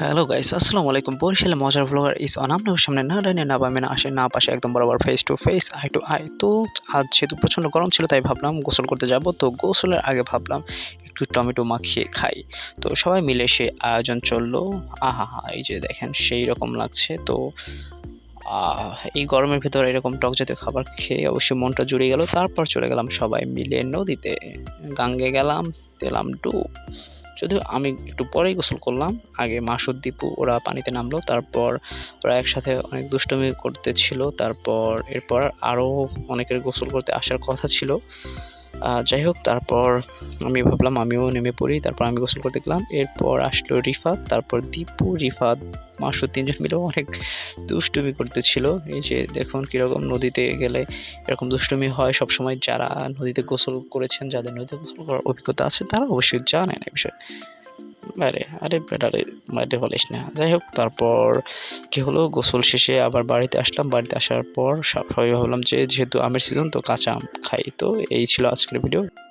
Hello guys আসসালামু আলাইকুম বরিশালে মজার ব্লগার ইস অন আপনার সামনে না ডাইনে না বামে না আসে না পাশে একদম বরাবর face to face eye to eye তো আজ যেহেতু প্রচণ্ড গরম ছিল, তাই ভাবলাম গোসল করতে যাব। তো গোসলের আগে ভাবলাম একটু টমেটো মাখিয়ে খাই। তো সবাই মিলে সে আয়োজন চলল। আহা হা এই যে দেখেন, সেই রকম লাগছে। তো এই গরমের ভেতর এরকম টক জাতীয় খাবার খেয়ে অবশ্যই মনটা জুড়ে গেল। তারপর চলে গেলাম সবাই মিলে নদীতে। গাঙ্গে গেলাম দিলাম ডুব। যদিও আমি একটু পরেই গোসল করলাম, আগে মাসুদ দীপু ওরা পানিতে নামলো, তারপর ওরা একসাথে অনেক দুষ্টমি করতেছিল, তারপর এরপর আরও অনেকের গোসল করতে আসার কথা ছিল। যাই হোক, তারপর আমি ভাবলাম আমিও নেমে পড়ি, তারপর আমি গোসল করতে গেলাম। এরপর আসলো রিফাত, তারপর দীপু, রিফাত মাসুর তিনজন মিলেও অনেক দুষ্টুমি করতেছিল। এই যে দেখুন কীরকম নদীতে গেলে এরকম দুষ্টুমি হয়। সবসময় যারা নদীতে গোসল করেছেন, যাদের নদীতে গোসল করার অভিজ্ঞতা আছে, তারা অবশ্যই জানেন এই বিষয়ে। আরে আরে বেটারে মাইটে বলিস না। যাই হোক, তারপর কি হলো? গোসল শেষে আবার বাড়িতে আসলাম। বাড়িতে আসার পর সবাই ভাবলাম যে যেহেতু আমের সিজন তো কাঁচা আম খাই। তো এই ছিল আজকের ভিডিও